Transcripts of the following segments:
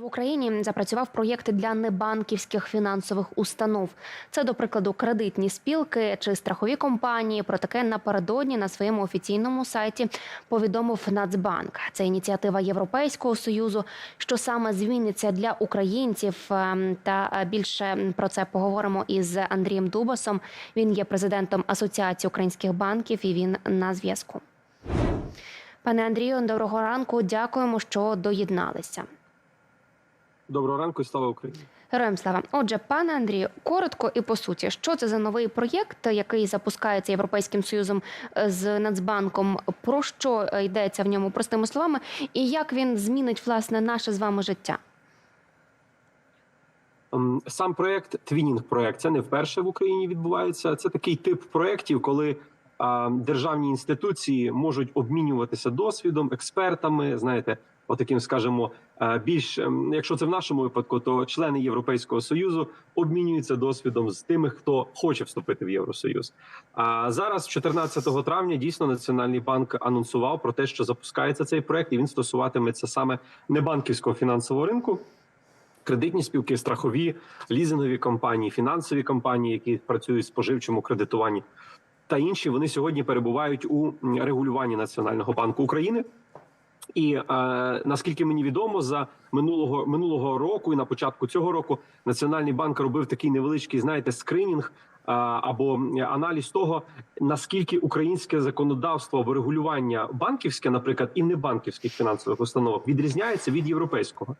В Україні запрацював проєкт для небанківських фінансових установ. Це, до прикладу, кредитні спілки чи страхові компанії. Про таке напередодні на своєму офіційному сайті повідомив Нацбанк. Це ініціатива Європейського союзу, що саме зміниться для українців. Ем, Та е, більше про це поговоримо із Андрієм Дубасом. Він є президентом Асоціації українських банків і він на зв'язку. Пане Андрію, доброго ранку. Дякуємо, що доєдналися. Доброго ранку і слава Україні. Героям слава. Отже, пане Андрію, коротко і по суті, що це за новий проєкт, який запускається Європейським Союзом е, з Нацбанком? Про що е, йдеться в ньому простими словами, і як він змінить власне наше з вами життя? Ем, Сам проект твінінг проект це не вперше в Україні відбувається. Це такий тип проєктів, коли державні інституції можуть обмінюватися досвідом, експертами. Знаєте, отаким, скажімо, е, більш ем, якщо це в нашому випадку, то члени Європейського союзу обмінюються досвідом з тими, хто хоче вступити в Євросоюз. А зараз, 14 травня, дійсно Національний банк анонсував про те, що запускається цей проект, і він стосуватиметься саме небанківського фінансового ринку. Кредитні спілки, страхові, лізингові компанії, фінансові компанії, які працюють в споживчому кредитуванні, та інші вони сьогодні перебувають у регулюванні Національного банку України. І е, наскільки мені відомо, за минулого минулого року і на початку цього року Національний банк робив такий невеличкий, знаєте, скринінг е, або аналіз того, наскільки українське законодавство або регулювання банківське, наприклад, і небанківських фінансових установок відрізняється від європейського.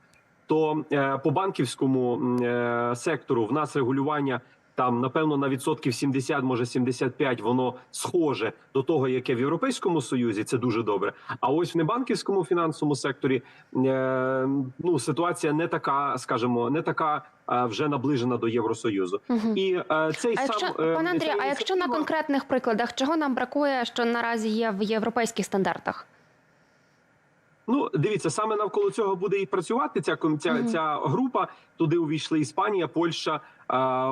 То е, по банківському е, сектору в нас регулювання там напевно на відсотків 70, може 75, воно схоже до того, яке в Європейському Союзі. Це дуже добре. А ось в небанківському фінансовому секторі е, ну ситуація не така, скажімо, не така е, вже наближена до Євросоюзу. Мгм. І е, цей А сам якщо е, пане Андрію, а якщо на конкретних прикладах, чого нам бракує, що наразі є в європейських стандартах? Ну, дивіться, саме навколо цього буде і працювати ця ця, ця група. Туди увійшли Іспанія, Польща, е,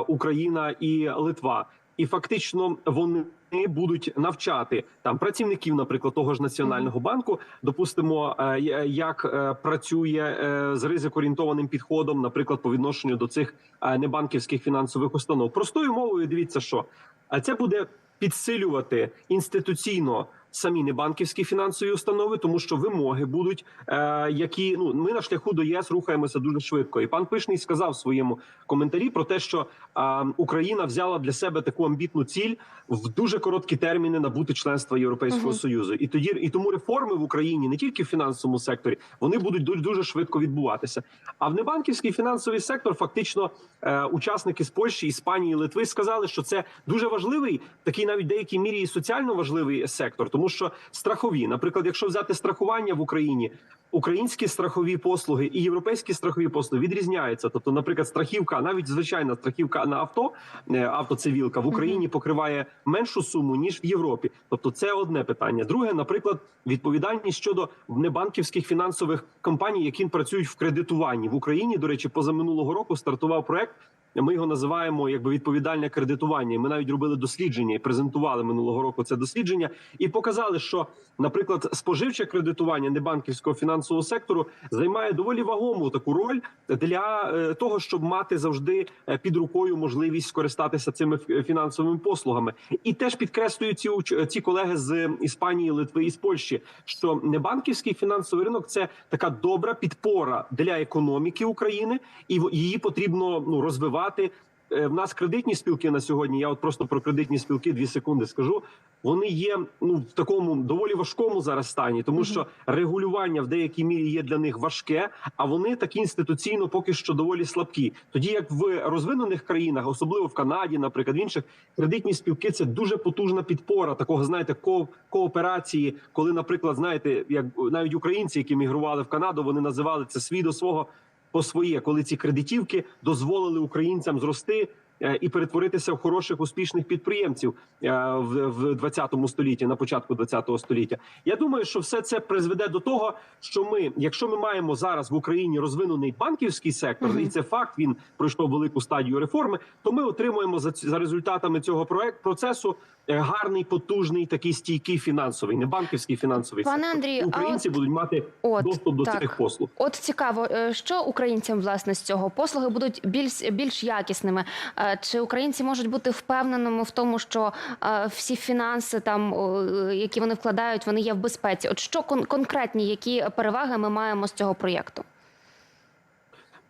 Україна і Литва. І фактично вони будуть навчати там працівників, наприклад, того ж національного банку. Допустимо, е, як е, працює е, з ризикоорієнтованим підходом, наприклад, по відношенню до цих е, небанківських фінансових установ. Простою мовою, дивіться, що а це буде підсилювати інституційно самі небанківські фінансові установи, тому що вимоги будуть, е, які ну ми на шляху до ЄС рухаємося дуже швидко. І пан Пишний сказав в своєму коментарі про те, що е, Україна взяла для себе таку амбітну ціль в дуже короткі терміни набути членства Європейського Мгм. союзу. І тоді і тому реформи в Україні не тільки в фінансовому секторі, вони будуть дуже, дуже швидко відбуватися. А в небанківський фінансовий сектор фактично е, учасники з Польщі, Іспанії, Литви сказали, що це дуже важливий, такий навіть в деякій мірі і соціально важливий сектор, тому що страхові, наприклад, якщо взяти страхування в Україні, українські страхові послуги і європейські страхові послуги відрізняються. Тобто, наприклад, страхівка, навіть звичайна страхівка на авто, е, автоцивілка в Україні покриває меншу суму ніж в Європі. Тобто, це одне питання. Друге, наприклад, відповідальність щодо небанківських фінансових компаній, які працюють в кредитуванні в Україні. До речі, позаминулого року стартував проект. Ми його називаємо якби відповідальне кредитування. Ми навіть робили дослідження і презентували минулого року це дослідження, і показали, що, наприклад, споживче кредитування небанківського фінансового сектору займає доволі вагому таку роль для е, того, щоб мати завжди е, під рукою можливість скористатися цими фінансовими послугами. І теж підкреслюють ці ці колеги з Іспанії, Литви і з Польщі, що небанківський фінансовий ринок це така добра підпора для економіки України, і її потрібно ну розвивати. Е, В нас кредитні спілки на сьогодні. Я от просто про кредитні спілки дві секунди скажу. Вони є ну в такому доволі важкому зараз стані, тому що регулювання в деякій мірі є для них важке, а вони такі інституційно поки що доволі слабкі. Тоді як в розвинених країнах, особливо в Канаді, наприклад, в інших кредитні спілки це дуже потужна підпора такого, знаєте, ко- кооперації, коли, наприклад, знаєте, як навіть українці, які мігрували в Канаду, вони називали це свій до свого по своє, коли ці кредитівки дозволили українцям зрости. е, І перетворитися в хороших успішних підприємців е, в, в 20 столітті, на початку 20 століття. Я думаю, що все це призведе до того, що ми, якщо ми маємо зараз в Україні розвинений банківський сектор, Мгм. і це факт, він пройшов велику стадію реформи, то ми отримуємо за за результатами цього проект процесу гарний, потужний, такий стійкий фінансовий, не банківський фінансовий Пане сектор. Андрію, а Українці будуть мати От, доступ до так. цих послуг. От цікаво, е, що українцям власне з цього послуги будуть більш більш якісними. Е, Чи українці можуть бути впевненими в тому, що е, всі фінанси, там е, які вони вкладають, вони є в безпеці? От що кон- конкретні, які переваги ми маємо з цього проєкту?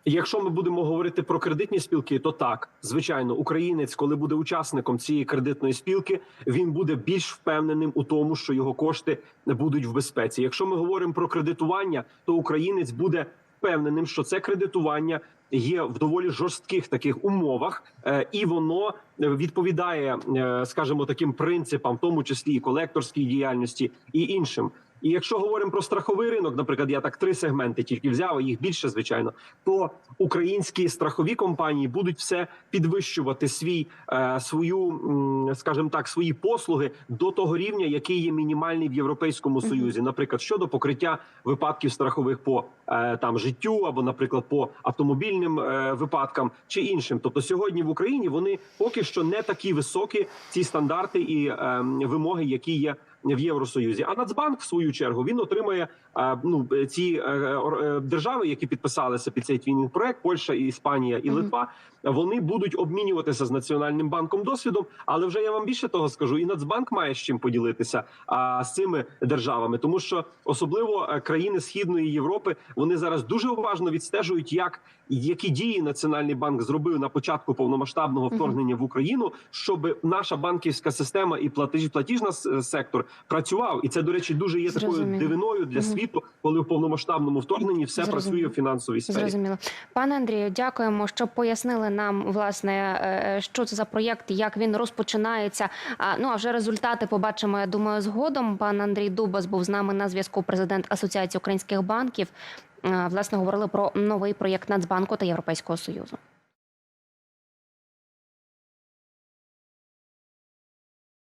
Якщо ми будемо говорити про кредитні спілки, то так звичайно, українець, коли буде учасником цієї кредитної спілки, він буде більш впевненим у тому, що його кошти будуть в безпеці. Якщо ми говоримо про кредитування, то українець буде впевненим, що це кредитування є в доволі жорстких таких умовах, е, і воно відповідає, е, скажімо, таким принципам, в тому числі і колекторській діяльності, і іншим. І якщо говоримо про страховий ринок, наприклад, я так три сегменти тільки взяв, їх більше, звичайно, то українські страхові компанії будуть все підвищувати свій е, свою, скажімо так, свої послуги до того рівня, який є мінімальний в Європейському Союзі, наприклад, щодо покриття випадків страхових по е, там життю або, наприклад, по автомобільним е, випадкам чи іншим. Тобто, сьогодні в Україні вони поки що не такі високі ці стандарти і е, вимоги, які є в Євросоюзі. А Нацбанк, в свою чергу, він отримає ну ці е, е, держави, які підписалися під цей твінінг проект, Польща, і Іспанія і. Литва. Вони будуть обмінюватися з національним банком досвідом. Але вже я вам більше того скажу, і Нацбанк має з чим поділитися а, з цими державами, тому що особливо е, країни Східної Європи вони зараз дуже уважно відстежують, як які дії Національний банк зробив на початку повномасштабного вторгнення в Україну, щоб наша банківська система і платіж платіжна сектор працював. І це до речі дуже є такою дивиною для Мгм. Світу, коли в повномасштабному вторгненні все Зрозуміло. працює в фінансовій сфері. Зрозуміло, пане Андрію, дякуємо, що пояснили нам власне, е, що це за проєкт, як він розпочинається. Ну а вже результати побачимо. Я думаю, згодом. Пан Андрій Дубас був з нами на зв'язку. Президент Асоціації українських банків. Е, Власне говорили про новий проєкт Нацбанку та Європейського союзу.